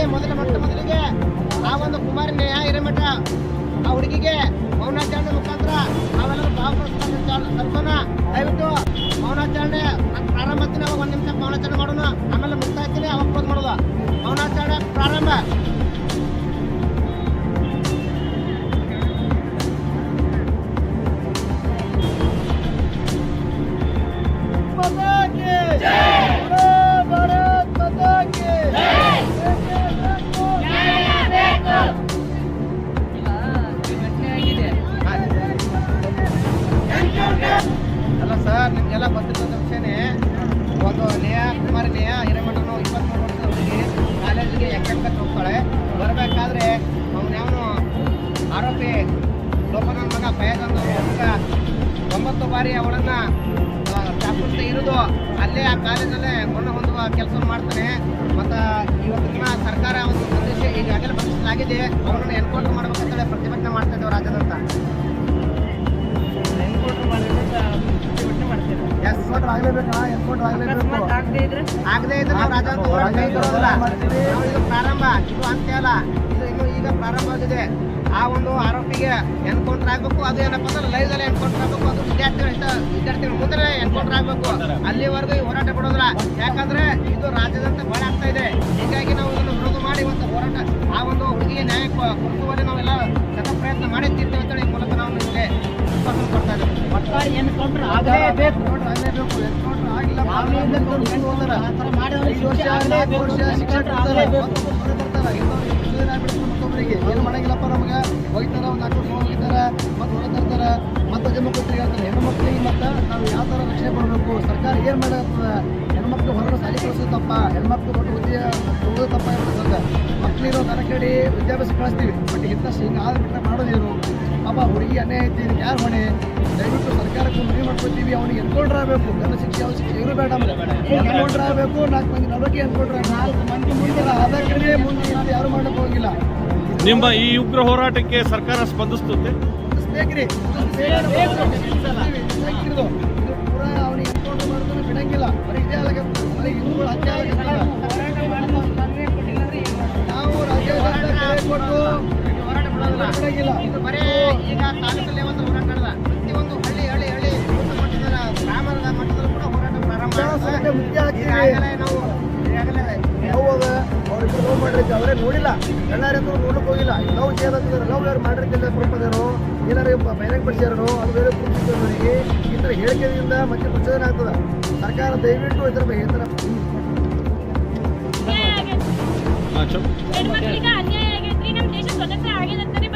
ಹುಡುಗಿಗೆ, ಮೊದಲ ಮೊಟ್ಟ ಮೊದಲಿಗೆ ಆ ಒಂದು ಕುಮಾರಿ ನ್ಯಾಯ ಹಿರೇಮಠ. ಆ ಹುಡುಗಿಗೆ ಮೌನಾಚರಣೆ ಮುಖಾಂತರ ನಾವೆಲ್ಲರೂ ಭಾವಪಡಿಸ್ಕೊಂಡು ದಯವಿಟ್ಟು ಮೌನಾಚರಣೆ ಪ್ರಾರಂಭ ಅವಾಗ ಒಂದು ನಿಮಿಷ ಮೌನಾಚರಣೆ ಮಾಡೋಣ. ಆಮೇಲೆ ಮುಕ್ತಾಯ್ತೀನಿ ಅವಾಗ ಕ್ಲೋಸ್ ಮಾಡುವ ಮೌನಾಚರಣೆ ಪ್ರಾರಂಭ. Motherfucker! ಸರ್ ನಿಮಗೆಲ್ಲ ಗೊತ್ತಿದ್ದ ವಿಷಯನೇ ಒಂದು ನೇಹಾ ಕುಮಾರಿ ನೇಹಾ ಹಿರೇಮಠನು ಇಪ್ಪತ್ತ್ಮೂರು ವರ್ಷದ ಹುಡುಗಿ, ಕಾಲೇಜಿಗೆ ಎಕ್ಕೆಂಕಕ್ಕೆ ಹೋಗ್ತಾಳೆ. ಬರಬೇಕಾದ್ರೆ ಅವನು ಯಾವನು ಆರೋಪಿ ಲೋಪನನ್ ಮಗ ಫಯಾಜ್ ಅಂತ ಹುಡುಗ ಒಂಬತ್ತು ಬಾರಿ ಅವಳನ್ನ ಚಾಕುಂತ ಇರೋದು ಅಲ್ಲೇ ಆ ಕಾಲೇಜಲ್ಲೇ ಗುಣ ಹೊಂದುವ ಕೆಲಸ ಮಾಡ್ತಾನೆ. ಮತ್ತು ಇವತ್ತು ಸರ್ಕಾರ ಒಂದು ಸಂದೇಶ ಈಗಾಗಲೇ ಬಂಧಿಸಲಾಗಿದೆ ಅವನನ್ನು ಎನ್ಕೌಂಟರ್ ಮಾಡ್ಬೇಕಂತೇಳಿ ಪ್ರತಿಭಟನೆ ಮಾಡ್ತಾ ಇದ್ದೇವೆ ರಾಜ್ಯದಂತ ಎಸ್ ಎನ್ಕೌಂಟರ್ ಆಗ್ಲೇಬೇಕು. ಆಗದೆ ಇದ್ರೆ? ನಾವು ಬಿಡೋದಿಲ್ಲ. ಇದು ಪ್ರಾರಂಭ. ಇದು ಅಂತ್ಯ ಅಲ್ಲ. ಇದು ಇನ್ನು ಈಗ ಪ್ರಾರಂಭ ಆಗಿದೆ. ಆ ಒಂದು ಆರೋಪಿಗೆ ಎನ್ಕೌಂಟರ್ ಆಗ್ಬೇಕು. ಅದು ಏನಪ್ಪ ಅಂದ್ರೆ ಲೈವ್ ಅಲ್ಲಿ ಎನ್ಕೌಂಟರ್ ಆಗ್ಬೇಕು. ಅದು ವಿದ್ಯಾರ್ಥಿಗಳು ಇಷ್ಟ ವಿದ್ಯಾರ್ಥಿಗಳ ಮುಂದೆ ಎನ್ಕೌಂಟರ್ ಆಗ್ಬೇಕು. ಅಲ್ಲಿವರೆಗೂ ಈ ಹೋರಾಟ ಕೊಡೋದಿಲ್ಲ ಯಾಕಂದ್ರೆ ಇದು ರಾಜ್ಯದಂತ ಬಹಳ ಆಗ್ತಾ ಇದೆ. ಹೀಗಾಗಿ ನಾವು ಇದನ್ನು ವಿರೋಧ ಮಾಡಿ ಒಂದು ಹೋರಾಟ ಆ ಒಂದು ಹುಡುಗಿಗೆ ನ್ಯಾಯ ಕೊಡಿಸುವಲ್ಲಿ ನಾವೆಲ್ಲ ಸತ ಪ್ರಯತ್ನ ಮಾಡಿರ್ತೀವಿ ಅಂತೇಳಿ ಈ ಮೂಲಕ ನಾವು ಏನು ಮಾಡಂಗಿಲ್ಲಪ್ಪ ನಮಗೆ? ಹೋಗ್ತಾರ ಒಂದು ನಾಲ್ಕು ವರ್ಷ ಹೋಗಿದ್ದಾರೆ ಮತ್ತೆ ಹೊರ ತರ್ತಾರೆ ಮತ್ತೆ ಜಮ್ಮು ಕೊಟ್ಟರಿಗೆ ಹೇಳ್ತಾರೆ ಹೆಣ್ಣು ಮಕ್ಕಳಿಗೆ ಮತ್ತೆ ನಾವು ಯಾವ ಥರ ರಕ್ಷಣೆ ಮಾಡಬೇಕು ಸರ್ಕಾರ ಏನು ಮಾಡತ್ತದ ಹೆಣ್ಮಕ್ಳು ಹೊರಗೆ ಸಾಲಿ ಕಳಿಸೋದು ತಪ್ಪ ಹೆಣ್ಮಕ್ಳು ದೊಡ್ಡ ಹುದ್ದೆ ಹೋಗೋದು ತಪ್ಪ ಇರ್ತದೆ ಮಕ್ಕಳಿರೋ ದನ ಕೇಳಿ ವಿದ್ಯಾಭ್ಯಾಸ ಕಳಿಸ್ತೀವಿ. ಬಟ್ ಇಂಥ ಹಿಂಗೆ ಆದ ಬಿಟ್ಟ ಮಾಡೋದೇನು? ಪಾಪ ಹುಡುಗಿ ಅನ್ಯಾಯ ಐತಿ ಇದಕ್ಕೆ ಯಾರು ಹೊಣೆ? ದಯವಿಟ್ಟು ಸರ್ಕಾರಕ್ಕೆ ಮನವಿ ಮಾಡ್ಕೊತೀವಿ ಅವನಿಗೆ ಎನ್ಕೌಂಟರ್ ಆಗಬೇಕು ನನ್ನ ಶಿಕ್ಷೆ ಅವ್ರ ಶಿಕ್ಷೆ ಇವರು ಬೇಡ ಎನ್ಕೌಂಟರ್ ಆಗಬೇಕು ನಾಲ್ಕು ಮಂದಿ ನಡೋಕೆ ಎನ್ಕೌಂಟರ್ ನಾಲ್ಕು ಮಂದಿ ಮುಂದಿಲ್ಲ ಅದಕ್ಕೆ ಮುಂದೆ ನಾವು ಯಾರು ಮಾಡಕ್ ಹೋಗಿಲ್ಲ. ನಿಮ್ಮ ಈ ಉಗ್ರ ಹೋರಾಟಕ್ಕೆ ಸರ್ಕಾರ ಸ್ಪಂದಿಸ್ತದೆ? ಬೇಕ್ರಿ ಇದು ಪೂರ ಅವನಿಗೆ ಎನ್ಕೌಂಟರ್ ಮಾಡೋದನ್ನ ಬಿಡಂಗಿಲ್ಲ. ಬರೀ ಇದೇ ಆಗತ್ತೆ ಬರೀ ಹಿಂದೂಗಳು ಹತ್ಯೆ ಆಗತ್ತೆ ಆಗ್ತೀವಿ ಈಗಾಗಲೇ ನಾವು ಮಾಡಿರ್ತೀವಿ ಅವರೇ ನೋಡಿಲ್ಲ. ಎಲ್ಲಾರ ಹತ್ರ ಹೋಗಿಲ್ಲ. ಲವ್ చేయದಂತಂದ್ರೆ ಲವ್ ಯಾರು ಮಾಡಿರ್ತಿಲ್ಲ ಪ್ರೂಫ್ ಅದೇನೋ ಏನಾರು ಬಹಿರಂಗ ಪಡಿಸ್ಯಾರೋ ಅದು ಬೇರೆ ಪ್ರೂಫ್ ಅವರಿಗೆ ಈ ಥರ ಹೇಳಿಕೆಯಿಂದ ಮತ್ತೆ ಪ್ರಚೋದನೆ ಆಗ್ತದ. ಸರ್ಕಾರ ದಯವಿಟ್ಟು ಇದ್ರ ಬಗ್ಗೆ ಈ ಥರ ಹೆಣ್ಮಕ್ಳಿಗೆ ಅನ್ಯಾಯ ಆಗೈತ್ರಿ ನಮ್ಮ ದೇಶ ಸ್ವತಂತ್ರ ಆಗ್ಯದಂತಾನೆ